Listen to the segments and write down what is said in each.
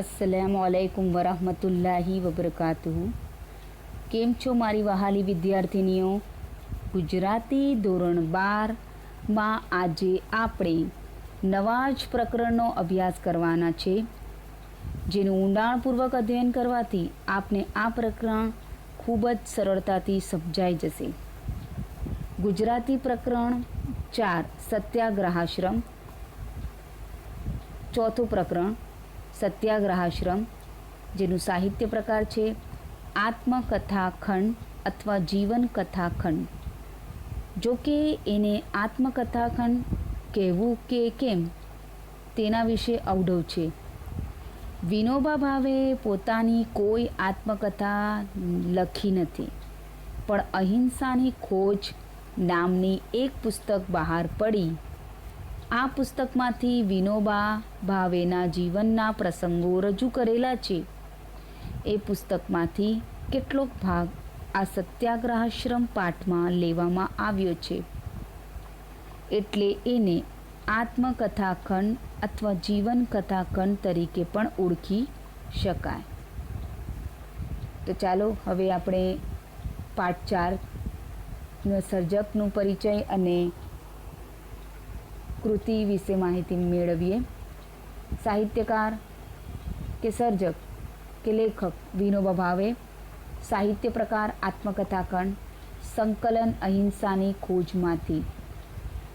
અસલામુઅલૈકુમ વરહમતુલ્લાહી વબરકાતુ કેમ છો મારી વહાલી વિદ્યાર્થીનીઓ? ગુજરાતી ધોરણ બારમાં આજે આપણે નવા જ પ્રકરણનો અભ્યાસ કરવાના છે, જેનું ઊંડાણપૂર્વક અધ્યયન કરવાથી આપને આ પ્રકરણ ખૂબ જ સરળતાથી સમજાઈ જશે. ગુજરાતી પ્રકરણ ચાર, સત્યાગ્રહાશ્રમ. ચોથું પ્રકરણ સત્યાગ્રહાશ્રમ, જેનું સાહિત્ય પ્રકાર છે આત્મકથાખંડ અથવા જીવન કથાખંડ જો કે એને આત્મકથાખંડ કહેવું કે કેમ? તેના વિશે અવઢવ છે. વિનોબા ભાવે પોતાની કોઈ આત્મકથા લખી નથી, પણ અહિંસાની ખોજ નામની એક પુસ્તક બહાર પડી. આ પુસ્તકમાંથી વિનોબા ભાવેના જીવનના પ્રસંગો રજૂ કરેલા છે. એ પુસ્તકમાંથી કેટલોક ભાગ આ સત્યાગ્રહાશ્રમ પાઠમાં લેવામાં આવ્યો છે. એટલે એને આત્મકથાખંડ અથવા જીવન કથાખંડ તરીકે પણ ઓળખી શકાય. તો ચાલો હવે આપણે પાઠ ચાર સર્જકનું પરિચય અને કૃતિ વિશે માહિતી મેળવીએ. સાહિત્યકાર કે સર્જક કે લેખક વિનોબા ભાવે સાહિત્ય પ્રકાર આત્મકથાખંડ સંકલન અહિંસાની ખોજમાંથી.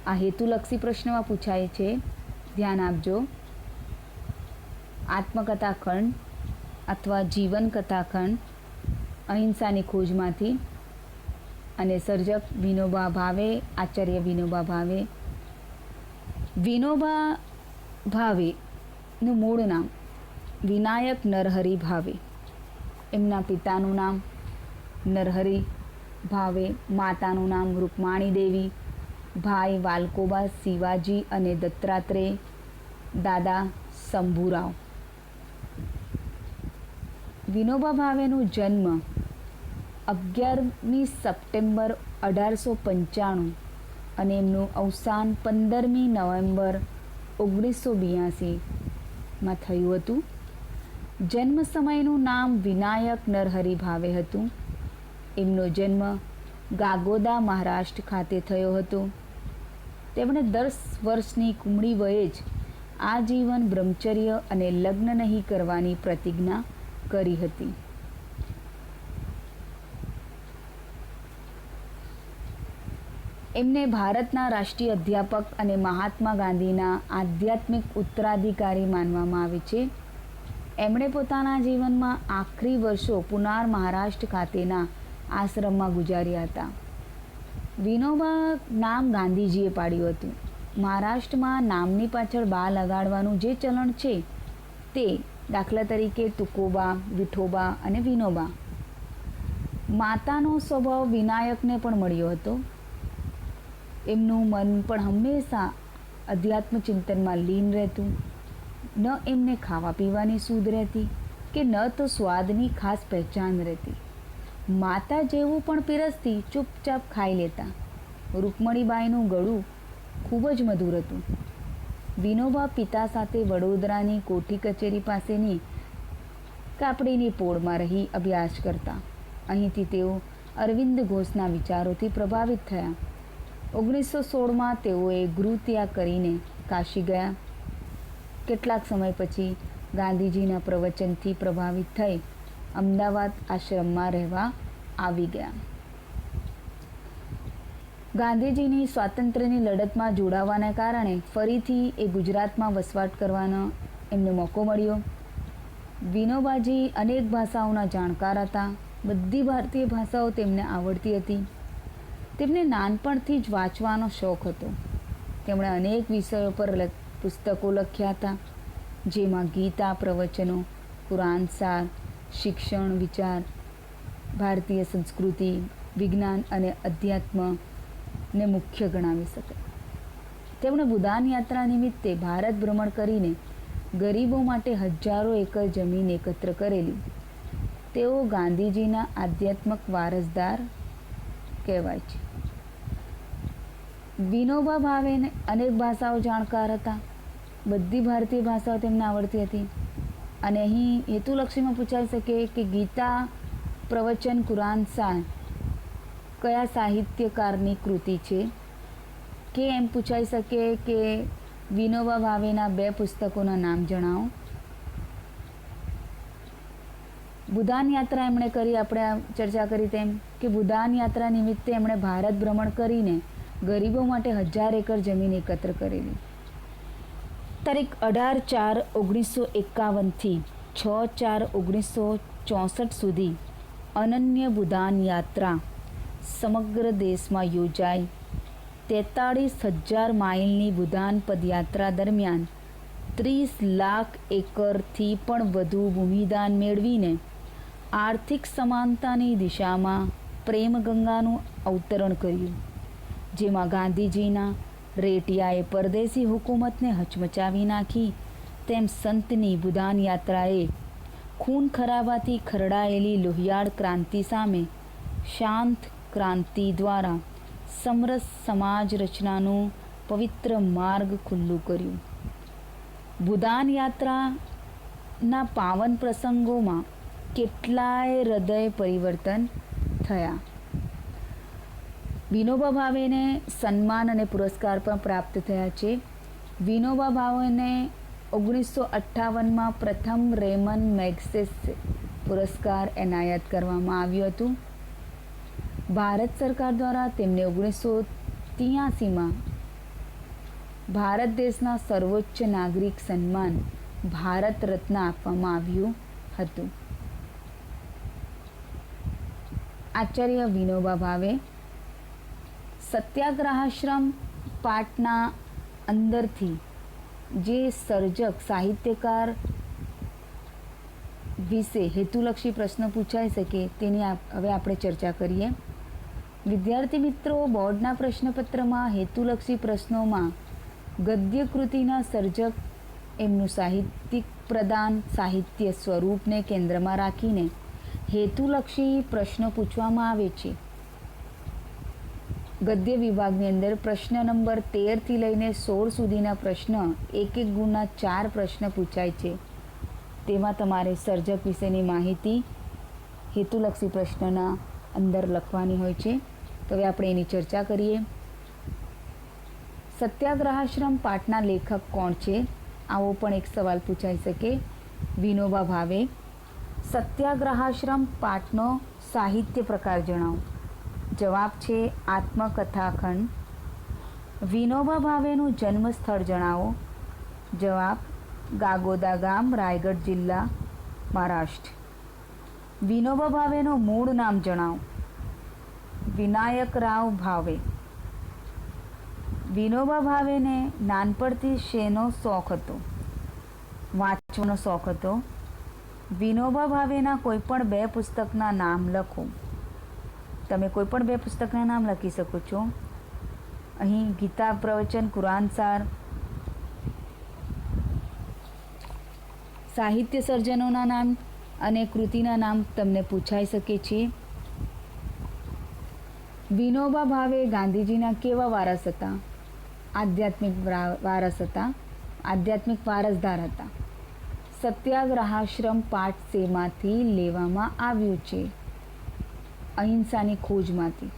આ હેતુલક્ષી પ્રશ્નમાં પૂછાય છે. ધ્યાન આપજો. આત્મકથાખંડ અથવા જીવન કથાખંડ અહિંસાની ખોજમાંથી. અને સર્જક વિનોબા ભાવે આચાર્ય વિનોબા ભાવે વિનોબા ભાવેનું મૂળ નામ વિનાયક નરહરી ભાવે. એમના પિતાનું નામ નરહરી ભાવે, માતાનું નામ રૂકમાણી દેવી, ભાઈ વાલકોબા શિવાજી અને દત્તાત્રેય દાદા શંભુરાવ. વિનોબા ભાવેનો જન્મ અગિયારમી સપ્ટેમ્બર અઢારસો પંચાણું અને એમનું અવસાન પંદરમી નવેમ્બર ઓગણીસો બ્યાસીમાં થયું હતું. જન્મ સમયનું નામ વિનાયક નરહરી ભાવે હતું. એમનો જન્મ ગાગોદા મહારાષ્ટ્ર ખાતે થયો હતો. તેમણે દસ વર્ષની કુમળી વયે જ આજીવન બ્રહ્મચર્ય અને લગ્ન નહીં કરવાની પ્રતિજ્ઞા કરી હતી. એમને ભારતના રાષ્ટ્રીય અધ્યાપક અને મહાત્મા ગાંધીના આધ્યાત્મિક ઉત્તરાધિકારી માનવામાં આવે છે. એમણે પોતાના જીવનમાં આખરી વર્ષો પુનાર મહારાષ્ટ્ર ખાતેના આશ્રમમાં ગુજાર્યા હતા. વિનોબા નામ ગાંધીજીએ પાડ્યું હતું. મહારાષ્ટ્રમાં નામની પાછળ બા લગાડવાનું જે ચલણ છે તે દાખલા તરીકે તુકોબા, વિઠોબા અને વિનોબા. માતાનો સ્વભાવ વિનાયકને પણ મળ્યો હતો. એમનું મન પણ હંમેશા અધ્યાત્મ ચિંતનમાં લીન રહેતું. ન એમને ખાવા પીવાની સૂદ રહેતી કે ન તો સ્વાદની ખાસ પહેચાન રહેતી. માતા જેવું પણ પીરસતી ચૂપચાપ ખાઈ લેતા. રૂકમણીબાઈનું ગળું ખૂબ જ મધુર હતું. વિનોબા પિતા સાથે વડોદરાની કોઠી કચેરી પાસેની કાપડીની પોળમાં રહી અભ્યાસ કરતા. અહીંથી તેઓ અરવિંદ ઘોષના વિચારોથી પ્રભાવિત થયા. ઓગણીસો સોળમાં તેઓએ ગૃહ ત્યાગ કરીને કાશી ગયા. કેટલાક સમય પછી ગાંધીજીના પ્રવચનથી પ્રભાવિત થઈ અમદાવાદ આશ્રમમાં રહેવા આવી ગયા. ગાંધીજીની સ્વાતંત્ર્યની લડતમાં જોડાવાને કારણે ફરીથી એ ગુજરાતમાં વસવાટ કરવાનો એમને મોકો મળ્યો. વિનોબાજી અનેક ભાષાઓના જાણકાર હતા. બધી ભારતીય ભાષાઓ તેમને આવડતી હતી. તેમને નાનપણથી જ વાંચવાનો શોખ હતો. તેમણે અનેક વિષયો પર પુસ્તકો લખ્યા હતા, જેમાં ગીતા, પ્રવચનો, કુરાન સાર, શિક્ષણ, વિચાર, ભારતીય સંસ્કૃતિ, વિજ્ઞાન અને અધ્યાત્મને મુખ્ય ગણાવી શકાય તેમણે બુદાન યાત્રા નિમિત્તે ભારત ભ્રમણ કરીને ગરીબો માટે હજારો એકર જમીન એકત્ર કરેલી. તેઓ ગાંધીજીના આધ્યાત્મક વારસદાર કહેવાય છે. વિનોબા ભાવેને અનેક ભાષાઓ જાણકાર હતા. બધી ભારતીય ભાષાઓ તેમને આવડતી હતી. અને અહીં હેતુલક્ષીમાં પૂછાઈ શકે કે ગીતા, પ્રવચન, કુરાન, સા, કયા સાહિત્યકારની કૃતિ છે? કે એમ પૂછાઈ શકે કે વિનોબા ભાવેના બે પુસ્તકોના નામ જણાવો? બુધાન યાત્રા એમણે કરી, આપણે ચર્ચા કરી તેમ કે બુધાન યાત્રા નિમિત્તે એમણે ભારત ભ્રમણ કરીને ગરીબો માટે હજાર એકર જમીન એકત્ર કરેલી. તારીખ અઢાર ચાર ઓગણીસો એકાવનથી છ ચાર ઓગણીસો ચોસઠ સુધી અનન્ય બુધાન યાત્રા સમગ્ર દેશમાં યોજાઈ. તેતાળીસ હજાર માઇલની બુધાન પદયાત્રા દરમિયાન ત્રીસ લાખ એકરથી પણ વધુ ભૂમિદાન મેળવીને આર્થિક સમાનતાની દિશામાં પ્રેમગંગાનું અવતરણ કર્યું. જેમાં ગાંધીજીના રેટિયાએ પરદેશી હુકુમતને હચમચાવી નાખી, તેમ સંતની બુદાન યાત્રાએ ખૂન ખરાબાથી ખરડાયેલી લોહિયાળ ક્રાંતિ સામે શાંત ક્રાંતિ દ્વારા સમરસ સમાજ રચનાનું પવિત્ર માર્ગ ખુલ્લું કર્યું. બુદાન યાત્રાના પાવન પ્રસંગોમાં કેટલાય હૃદય પરિવર્તન થયા. વિનોબા ભાવેને સન્માન અને પુરસ્કાર પણ પ્રાપ્ત થયા છે. વિનોબા ભાવેને ઓગણીસો અઠ્ઠાવનમાં પ્રથમ રેમન મેગ્સેસ પુરસ્કાર એનાયત કરવામાં આવ્યું હતું. ભારત સરકાર દ્વારા તેમને ઓગણીસો ત્યાસીમાં ભારત દેશના સર્વોચ્ચ નાગરિક સન્માન ભારત રત્ન આપવામાં આવ્યું હતું. આચાર્ય વિનોબા ભાવે સત્યાગ્રહાશ્રમ પાઠના અંદરથી જે સર્જક, સાહિત્યકાર વિશે હેતુલક્ષી પ્રશ્ન પૂછાઈ શકે તેની હવે આપણે ચર્ચા કરીએ. વિદ્યાર્થી મિત્રો, બોર્ડના પ્રશ્નપત્રમાં હેતુલક્ષી પ્રશ્નોમાં ગદ્ય કૃતિના સર્જક એમનું સાહિત્યિક પ્રદાન સાહિત્ય સ્વરૂપને કેન્દ્રમાં રાખીને હેતુલક્ષી પ્રશ્ન પૂછવામાં આવે છે. ગદ્ય વિભાગની અંદર પ્રશ્ન નંબર તેરથી લઈને સોળ સુધીના પ્રશ્ન એક એક ગુણના ચાર પ્રશ્ન પૂછાય છે. તેમાં તમારે સર્જક વિશેની માહિતી હેતુલક્ષી પ્રશ્નના અંદર લખવાની હોય છે. તો હવે આપણે એની ચર્ચા કરીએ. સત્યાગ્રહાશ્રમ પાઠના લેખક કોણ છે? આવો પણ એક સવાલ પૂછાઈ શકે. વિનોબા ભાવે. સત્યાગ્રહાશ્રમ પાઠનો સાહિત્ય પ્રકાર જણાવો. જવાબ છે આત્મકથાખંડ. વિનોબા ભાવેનું જન્મ સ્થળ જણાવો. જવાબ, ગાગોદા ગામ, રાયગઢ જિલ્લા, મહારાષ્ટ્ર. વિનોબા ભાવેનું મૂળ નામ જણાવો. વિનાયકરાવ ભાવે. વિનોબા ભાવેને નાનપણથી શેનો શોખ હતો? વાંચવાનો શોખ હતો? વિનોબા ભાવેના કોઈપણ બે પુસ્તકના નામ લખો. તમે કોઈપણ બે પુસ્તકના નામ લખી શકો છો. અહીં ગીતા પ્રવચન, કુરાન સાર, સાહિત્ય સર્જનોના નામ અને કૃતિના નામ તમને પૂછાઈ શકે છે. વિનોબા ભાવે ગાંધીજીના કેવા વારસ હતા? આધ્યાત્મિક વારસ હતા? આધ્યાત્મિક વારસદાર હતા? સત્યાગ્રહાશ્રમ પાઠ સેમાંથી લેવામાં આવ્યું છે. અહિંસાની ખોજમાંથી.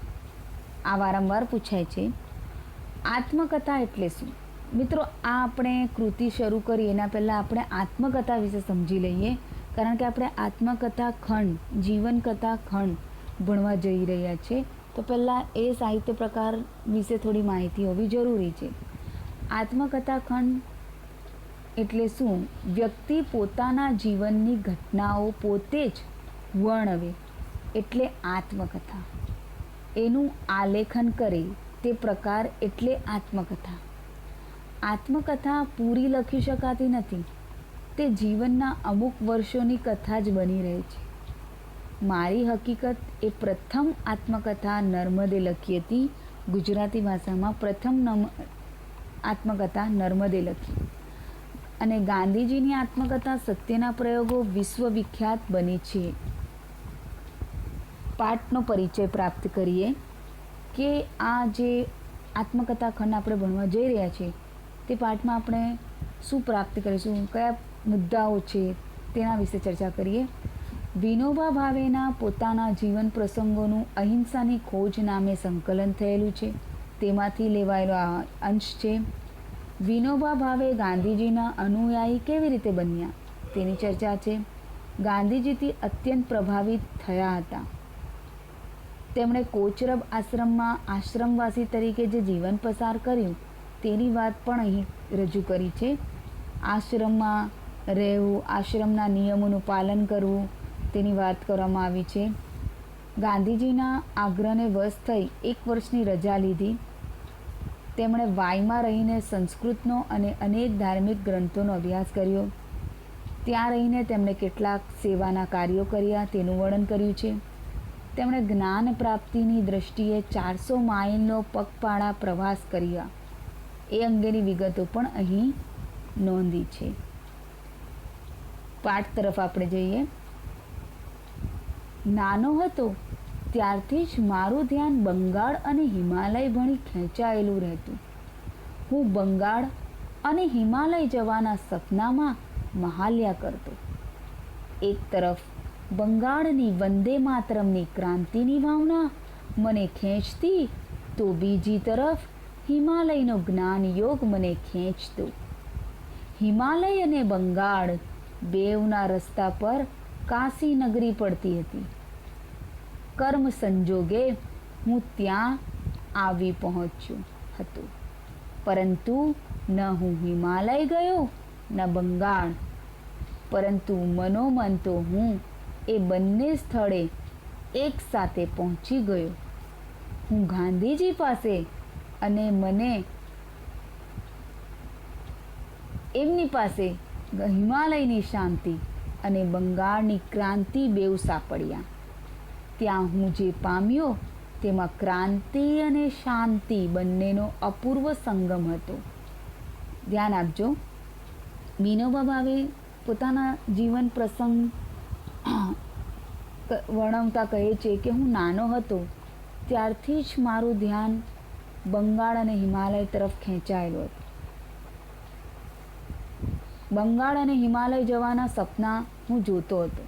આ વારંવાર પૂછાય છે, આત્મકથા એટલે શું? મિત્રો, આ આપણે કૃતિ શરૂ કરી, એના પહેલાં આપણે આત્મકથા વિશે સમજી લઈએ, કારણ કે આપણે આત્મકથા ખંડ જીવનકથા ખંડ ભણવા જઈ રહ્યા છીએ તો પહેલાં એ સાહિત્ય પ્રકાર વિશે થોડી માહિતી હોવી જરૂરી છે. આત્મકથા ખંડ એટલે શું? વ્યક્તિ પોતાના જીવનની ઘટનાઓ પોતે જ વર્ણવે એટલે આત્મકથા. એનું આલેખન કરે તે પ્રકાર એટલે આત્મકથા. આત્મકથા પૂરી લખી શકાતી નથી. તે જીવનના અમુક વર્ષોની કથા જ બની રહે છે. મારી હકીકત એ પ્રથમ આત્મકથા નર્મદે લખી હતી. ગુજરાતી ભાષામાં પ્રથમ નમ આત્મકથા નર્મદે લખી. અને ગાંધીજીની આત્મકથા સત્યના પ્રયોગો વિશ્વવિખ્યાત બની છે. પાઠનો પરિચય પ્રાપ્ત કરીએ કે આ જે આત્મકથા ખંડ આપણે ભણવા જઈ રહ્યા છીએ, તે પાઠમાં આપણે શું પ્રાપ્ત કરીશું, કયા મુદ્દાઓ છે, તેના વિશે ચર્ચા કરીએ. વિનોબા ભાવેના પોતાના જીવન પ્રસંગોનું અહિંસાની ખોજ નામે સંકલન થયેલું છે. તેમાંથી લેવાયેલો આ અંશ છે વિનોબા ભાવે ગાંધીજીના અનુયાયી કેવી રીતે બન્યા? તેની ચર્ચા છે. ગાંધીજીથી અત્યંત પ્રભાવિત થયા હતા. તેમણે કોચરબ આશ્રમમાં આશ્રમવાસી તરીકે જે જીવન પસાર કર્યું, તેની વાત પણ અહીં રજૂ કરી છે. આશ્રમમાં રહેવું, આશ્રમના નિયમોનું પાલન કરવું, તેની વાત કરવામાં આવી છે. ગાંધીજીના આગ્રહને વશ થઈ એક વર્ષની રજા લીધી. તેમણે વાયમાં રહીને સંસ્કૃતનો અને અનેક ધાર્મિક ગ્રંથોનો અભ્યાસ કર્યો. ત્યાં રહીને તેમણે કેટલાક સેવાના કાર્યો કર્યા, તેનું વર્ણન કર્યું છે. તેમણે જ્ઞાન પ્રાપ્તિની દૃષ્ટિએ ચારસો માઇલનો પગપાળા પ્રવાસ કર્યા. એ અંગેની વિગતો પણ અહીં નોંધી છે. પાઠ તરફ આપણે જઈએ. નાનો હતો ત્યારથી જ મારું ધ્યાન બંગાળ અને હિમાલય ભણી ખેંચાયેલું રહેતું. હું બંગાળ અને હિમાલય જવાના સપનામાં મહાલ્યા કરતો. એક તરફ બંગાળની વંદે માતરમની ક્રાંતિની ભાવના મને ખેંચતી, તો બીજી તરફ હિમાલયનો જ્ઞાન યોગ મને ખેંચતો. હિમાલય અને બંગાળ બેવના રસ્તા પર કાશી નગરી પડતી હતી. કર્મ સંજોગે હું ત્યાં આવી પહોંચ્યો હતો. પરંતુ ન હું હિમાલય ગયો, ન બંગાળ. પરંતુ મનોમન તો હું એ બંને સ્થળે એક સાથે પહોંચી ગયો. હું ગાંધીજી પાસે અને મને એમની પાસે હિમાલયની શાંતિ અને બંગાળની ક્રાંતિ બેવ સાંપડ્યા. ત્યાં હું જે પામ્યો, તેમાં ક્રાંતિ અને શાંતિ બંનેનો અપૂર્વ સંગમ હતો. ધ્યાન આપજો વિનોબા ભાવે પોતાના જીવન પ્રસંગ વર્ણવતા કહે છે કે હું નાનો હતો, ત્યારથી જ મારું ધ્યાન બંગાળ અને હિમાલય તરફ ખેંચાયેલું હતું. બંગાળ અને હિમાલય જવાના સપના હું જોતો હતો.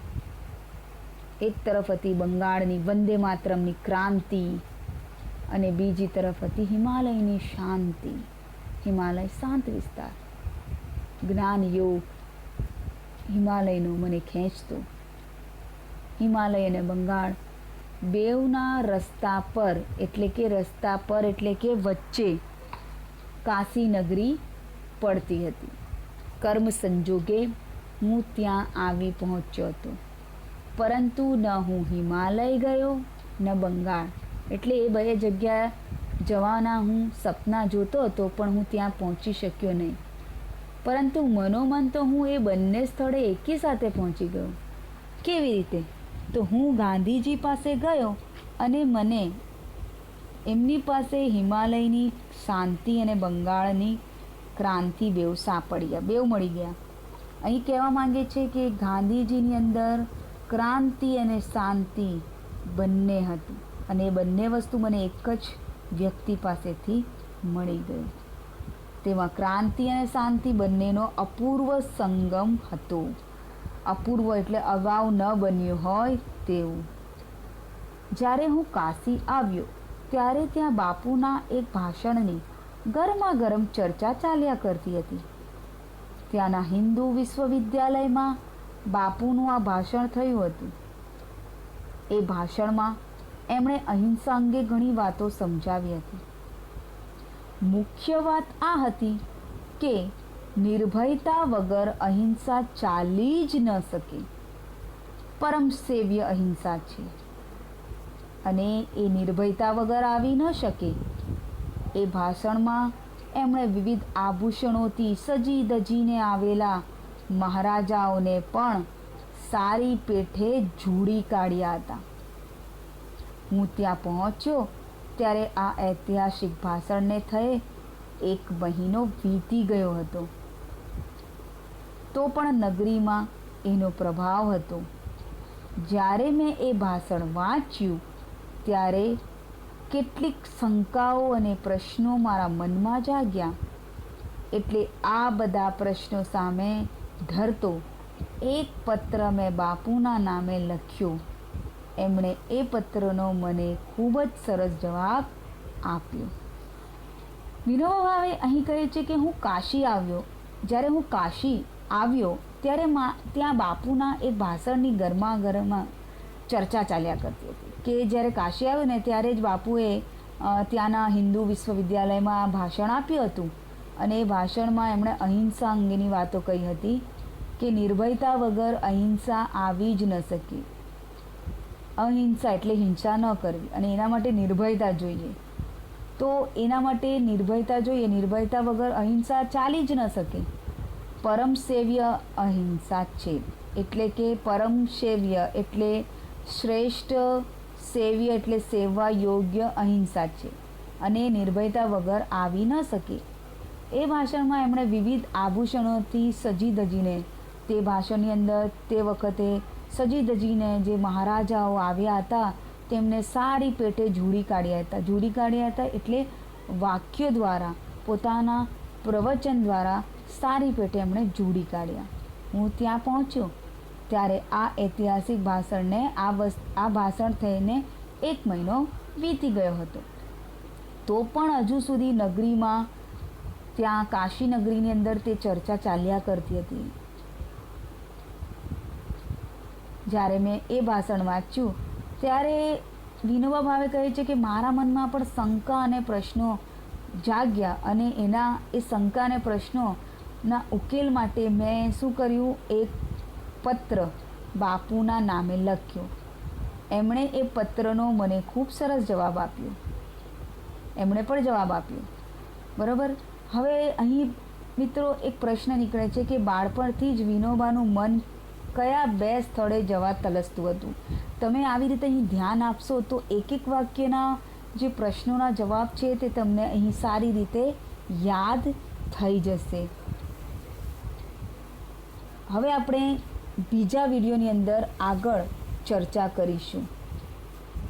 એક તરફ હતી બંગાળની વંદે માતરમની ક્રાંતિ અને બીજી તરફ હતી હિમાલયની શાંતિ. હિમાલય શાંત વિસ્તાર. જ્ઞાન યોગ હિમાલયનો મને ખેંચતો. હિમાલય અને બંગાળ બેવના રસ્તા પર, એટલે કે રસ્તા પર, એટલે કે વચ્ચે કાશી નગરી પડતી હતી. કર્મ સંજોગે હું ત્યાં આવી પહોંચ્યો હતો. પરંતુ ન હું હિમાલય ગયો, ન બંગાળ. એટલે એ બે જગ્યા જવાના હું સપના જોતો હતો, પણ હું ત્યાં પહોંચી શક્યો નહીં. પરંતુ મનોમન તો હું એ બંને સ્થળે એકી સાથે પહોંચી ગયો. કેવી રીતે? તો હું ગાંધીજી પાસે ગયો અને મને એમની પાસે હિમાલયની શાંતિ અને બંગાળની ક્રાંતિ બેવ સાંપડ્યા બેવ મળી ગયા. અહીં કહેવા માંગે છે કે ગાંધીજીની અંદર ક્રાંતિ અને શાંતિ બંને હતી. અને એ બંને વસ્તુ મને એક જ વ્યક્તિ પાસેથી મળી ગઈ. તેમાં ક્રાંતિ અને શાંતિ બંનેનો અપૂર્વ સંગમ હતો. અપૂર્વ એટલે અગાઉ ન બન્યું હોય તેવું. જ્યારે હું કાશી આવ્યો, ત્યારે ત્યાં બાપુના એક ભાષણની ગરમા ગરમ ચર્ચા ચાલ્યા કરતી હતી. ત્યાંના હિન્દુ વિશ્વવિદ્યાલયમાં બાપુનું આ ભાષણ થયું હતું. એ ભાષણમાં એમણે અહિંસા અંગે ઘણી વાતો સમજાવી હતી. મુખ્ય વાત આ હતી કે નિર્ભયતા વગર અહિંસા ચાલી જ ન શકે. પરમ સેવ્ય અહિંસા છે. અને એ નિર્ભયતા વગર આવી ન શકે. એ ભાષણમાં એમણે વિવિધ આભૂષણોથી સજી દજીને આવેલા મહારાજાઓને પણ સારી પેઠે જોડી કાઢ્યા હતા. હું ત્યાં પહોંચ્યો ત્યારે આ ઐતિહાસિક ભાષણને થયે એક મહિનો વીતી ગયો હતો. તો પણ નગરીમાં એનો પ્રભાવ હતો. જ્યારે મેં એ ભાષણ વાંચ્યું ત્યારે કેટલીક શંકાઓ અને પ્રશ્નો મારા મનમાં જાગ્યા. એટલે આ બધા પ્રશ્નો સામે ધરતો એક પત્ર મેં બાપુના નામે લખ્યો. એમણે એ પત્રનો મને ખૂબ જ સરસ જવાબ આપ્યો. વિનોબા ભાવે અહીં કહે છે કે હું કાશી આવ્યો. જ્યારે હું કાશી આવ્યો, ત્યારે ત્યાં બાપુના એક ભાષણની ગરમા ગરમા ચર્ચા ચાલ્યા કરતી હતી. કે જ્યારે કાશી આવ્યો ને ત્યારે જ બાપુએ ત્યાંના હિન્દુ વિશ્વવિદ્યાલયમાં ભાષણ આપ્યું હતું. અને એ ભાષણમાં એમણે અહિંસા અંગેની વાતો કહી હતી કે નિર્ભયતા વગર અહિંસા આવી જ ન શકે. અહિંસા એટલે હિંસા ન કરવી અને એના માટે નિર્ભયતા જોઈએ. તો એના માટે નિર્ભયતા જોઈએ, નિર્ભયતા વગર અહિંસા ચાલી જ ન શકે. પરમ સેવ્ય અહિંસા છે. એટલે કે પરમ સેવ્ય, એટલે શ્રેષ્ઠ સેવ્ય, એટલે સેવા યોગ્ય અહિંસા છે. અને નિર્ભયતા વગર આવી ન શકે. એ ભાષણમાં એમણે વિવિધ આભૂષણોથી સજી ધજીને તે ભાષણની અંદર તે વખતે સજી ધજીને જે મહારાજાઓ આવ્યા હતા, તેમને સારી પેટે ઝૂડી કાઢ્યા હતા. ઝૂડી કાઢ્યા હતા એટલે વાક્યો દ્વારા, પોતાના પ્રવચન દ્વારા સારી પેટે એમણે ઝૂડી કાઢ્યા. હું ત્યાં પહોંચ્યો, ત્યારે આ ઐતિહાસિક ભાષણને, આ વસ, આ ભાષણ થઈને એક મહિનો વીતી ગયો હતો. તો પણ હજુ સુધી નગરીમાં ત્યાં કાશીનગરીની અંદર તે ચર્ચા ચાલ્યા કરતી હતી. જ્યારે મેં એ ભાષણ વાંચ્યું, ત્યારે વિનોબા ભાવે કહે છે કે મારા મનમાં પણ શંકા અને પ્રશ્નો જાગ્યા અને એના, એ શંકા અને પ્રશ્નોના ઉકેલ માટે મેં શું કર્યું? એક પત્ર બાપુના નામે લખ્યો. એમણે એ પત્રનો મને ખૂબ સરસ જવાબ આપ્યો. એમણે પણ જવાબ આપ્યો. બરાબર? હવે અહીં મિત્રો એક પ્રશ્ન નીકળે છે કે બાળપણથી જ વિનોબાનું મન કયા બે સ્થળે જવા તલસતું હતું? તમે આવી રીતે અહીં ધ્યાન આપશો તો એક એક વાક્યના જે પ્રશ્નોના જવાબ છે તે તમને અહીં સારી રીતે યાદ થઈ જશે. હવે આપણે બીજા વિડીયોની અંદર આગળ ચર્ચા કરીશું.